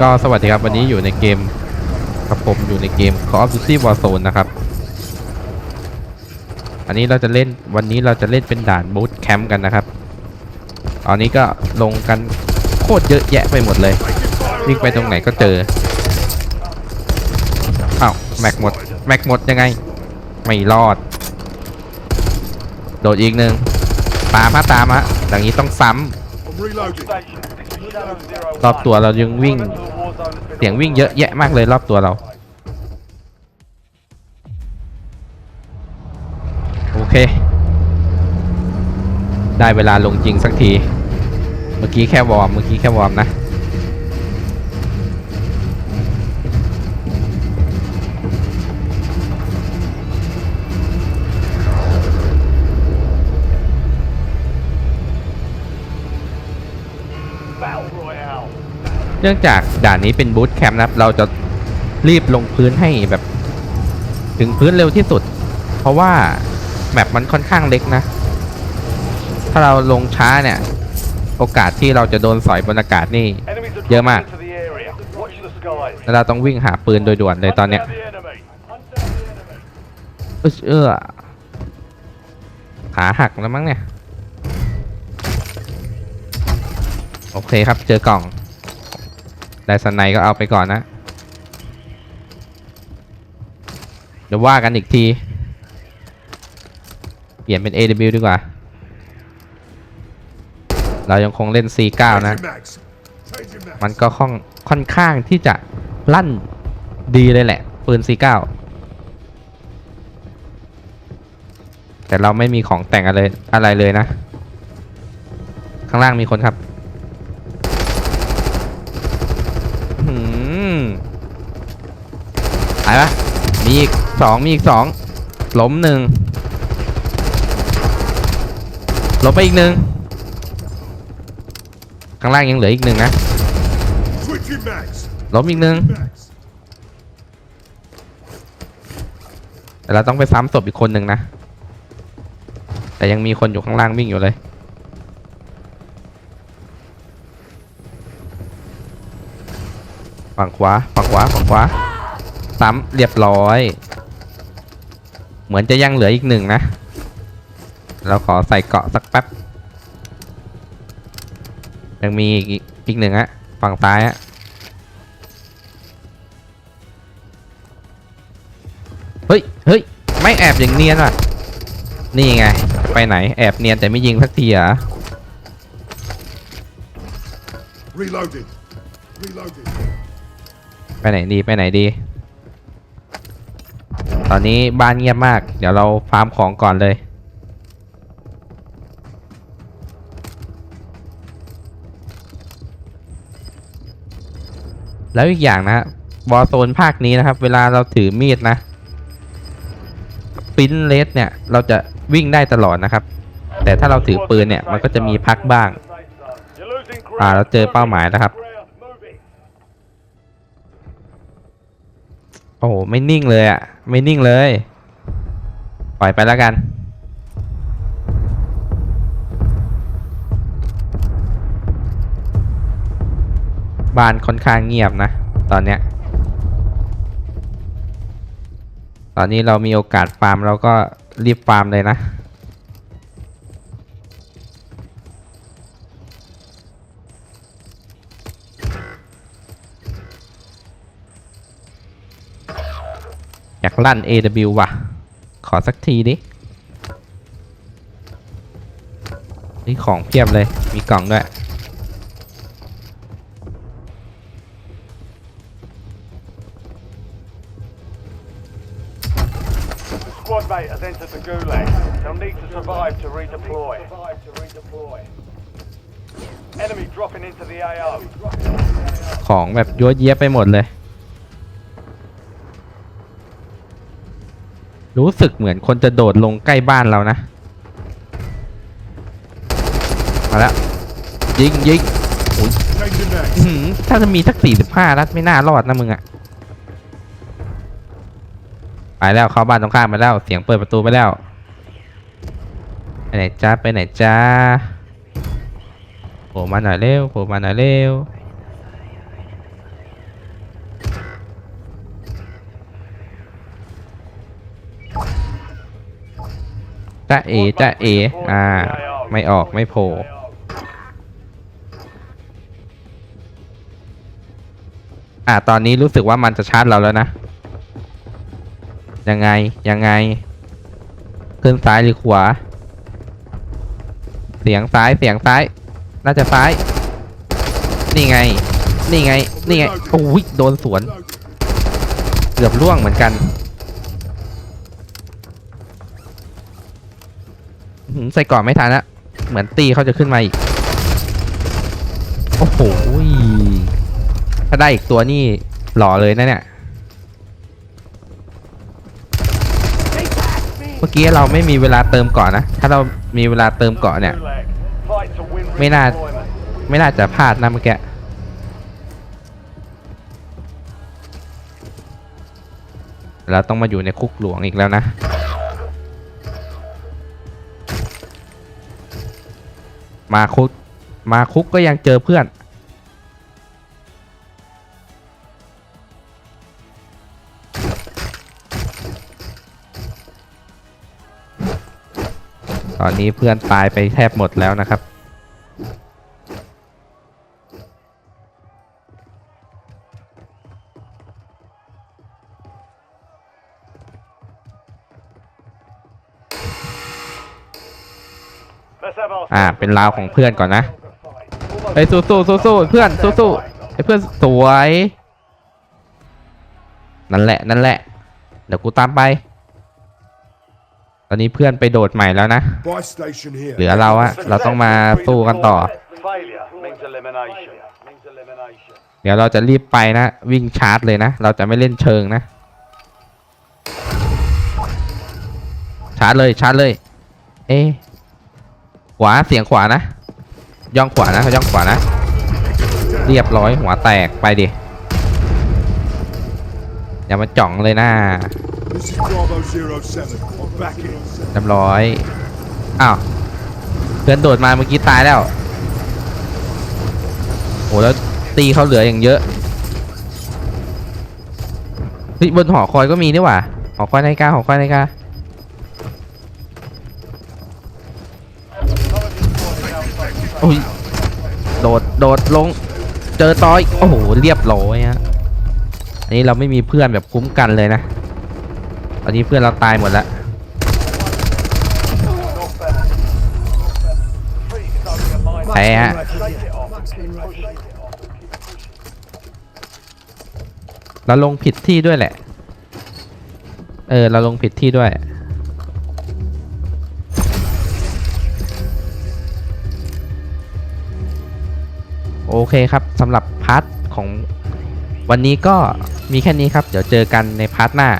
ก็สวัสดีครับวันนี้อยู่ในเกมครับผมอยู่ในเกม Call of Duty Warzone นะครับ อันนี้เราจะเล่นวันนี้เราจะเล่นเป็นด่านบูทแคมป์กันนะครับตอนนี้ก็ลงกันโคตรเยอะแยะไปหมดเลยวิ่งไปตรงไหนก็เจออ้าวแม็กหมดแม็กหมดยังไง ไม่รอด โดดอีกหนึ่งตามฮะตามฮะอย่างนี้ต้องซ้ำ รอบตัวเรายังวิ่ง เสียงวิ่งเยอะแยะมากเลยรอบตัวเรา โอเค ได้เวลาลงจริงสักที เมื่อกี้แค่วอร์ม เมื่อกี้แค่วอร์มนะ เนื่องจากด่านนี้เป็นบูทแคมป์นะครับ เราจะรีบลงพื้นให้แบบ ถึงพื้นเร็วที่สุด เพราะว่าแมปมันค่อนข้างเล็กนะ ถ้าเราลงช้าเนี่ย โอกาสที่เราจะโดนสอยบนอากาศนี่ Enemies are Yeah, dropping Matt. into the area. Watch the skies. แล้วเราต้องวิ่งหาปืนโดยด่วนเลยตอนเนี้ยเออขาหักแล้วมั้งเนี่ย โอเคครับเจอกล่อง ได้สไนก็เอาไปก่อนนะ เดี๋ยวว่ากันอีกที เปลี่ยนเป็น AW ดีกว่า เรายังคงเล่น C9 นะ มันก็ค่อนค่อนข้างที่จะลั่นดีเลยแหละ ปืน C9 แต่เราไม่มีของแต่งอะไรอะไรเลยนะ ข้างล่างมีคนครับหืมหายปะมีอีก สองมีอีกสองล้มหนึ่งล้มไปอีกหนึ่งข้างล่างยังเหลืออีกหนึ่งนะล้มอีกหนึ่งแต่เราต้องไปซ้ำศพอีกคนหนึ่งนะ แต่ยังมีคนอยู่ข้างล่างวิ่งอยู่เลย ฝั่งขวา ฝั่งขวา ฝั่งขวา ซ้ำเรียบร้อย เหมือนจะยังเหลืออีกหนึ่งนะ เราขอใส่เกาะสักแป๊บ ยังมีอีกอีกหนึ่งอะฝั่งซ้ายอะเฮ้ยเฮ้ยไม่แอบอย่างเนียนว่ะ นี่ไง ไปไหนแอบเนียนแต่ไม่ยิงสักทีเหรอะ Reloading. Reloading. ไปไหนดี ไปไหนดี ตอนนี้บ้านเงียบมาก เดี๋ยวเราฟาร์มของก่อนเลย แล้วอีกอย่างนะบอโซนภาคนี้นะครับ เวลาเราถือมีดนะปิ้นเลสเนี่ย เราจะวิ่งได้ตลอดนะครับ แต่ถ้าเราถือปืนเนี่ย มันก็จะมีพักบ้าง อ่า เราเจอเป้าหมายแล้วครับ โอ้ไม่นิ่งเลยอะไม่นิ่งเลย ปล่อยไปแล้วกัน บ้านค่อนข้างเงียบนะ ตอนเนี้ย ตอนนี้เรามีโอกาสฟาร์มเราก็รีบฟาร์มเลยนะากลั่น AW ว่ะ ขอสักทีดินี่ของเพียบเลย มีกล่องด้วย Squad mate has entered the gulag. They'll need to survive to redeploy. Enemy dropping into the AO. ของแบบยั่วเยียไปหมดเลย รู้สึกเหมือนคนจะโดดลงใกล้บ้านเรานะ มาแล้ว ยิงยิงถ้าจะมีสักสี่สิบห้านัดไม่น่ารอดนะมึงอะไปแล้วเข้าบ้านตรงข้ามไปแล้ว เสียงเปิดประตูไปแล้วไปไหนจ้าไปไหนจ้าโอโผล่มาหน่อยเร็วโผล่มาหน่อยเร็ว จ้าเอจ้าเอ อ่า ไม่ออกไม่โผล่อ่าตอนนี้รู้สึกว่ามันจะชาร์จเราแล้วนะ ยังไง ยังไง ขึ้นซ้ายหรือขวา เสียงซ้ายเสียงซ้าย น่าจะซ้าย นี่ไง นี่ไง นี่ไง โอ้ยโดนสวน เกือบล่วงเหมือนกัน ใส่ก่อนไม่ทันละเหมือนตีเขาจะขึ้นมาอีก โอ้โหถ้าได้อีกตัวนี่หล่อเลยนะเนี่ย เมื่อกี้เราไม่มีเวลาเติมเก่อนนะ ถ้าเรามีเวลาเติมเกาะเนี่ย ไม่น่า ไม่น่าจะพลาดนะเมื่อกี้เราต้องมาอยู่ในคุกหลวงอีกแล้วนะ มาคุก มาคุกก็ยังเจอเพื่อน ตอนนี้เพื่อนตายไปแทบหมดแล้วนะครับ อ่า เป็นราวของเพื่อนก่อนนะเฮ้สู้สู้สู้สู้เพื่อนสู้สู้ไอ้เพื่อนสวย นั่นแหละนั่นแหละ เดี๋ยวกูตามไป ตอนนี้เพื่อนไปโดดใหม่แล้วนะ เหลือเราอะเราต้องมาสู้กันต่อ เดี๋ยวเราจะรีบไปนะ วิ่งชาร์จเลยนะ เราจะไม่เล่นเชิงนะ ชาร์จเลยชาร์จเลย เอ๊ ขวาเสียงขวานะ ย่องขวานะเขาย่องขวานะ เรียบร้อยหัวแตกไปดิ อย่ามาจ่องเลยนะ This is Bravo Zero Seven. Back in. เรียบร้อยอ้าวเพื่อนโดดมาเมื่อกี้ตายแล้วโหแล้วตีเขาเหลืออย่างเยอะบนหอคอยก็มีนี่หว่าหอคอยนาฬิกาหอคอยนาฬิกา อ้ยโดดโดดลง เจอต้อยโอ้โหเรียบร้อยฮะอันนี้เราไม่มีเพื่อนแบบคุ้มกันเลยนะตอนนี้เพื่อนเราตายหมดแล้วแพ้ฮะเราลงผิดที่ด้วยแหละ เออ เราลงผิดที่ด้วย โอเคครับสำหรับพาร์ทของวันนี้ก็มีแค่นี้ครับ เดี๋ยวเจอกันในพาร์ทหน้า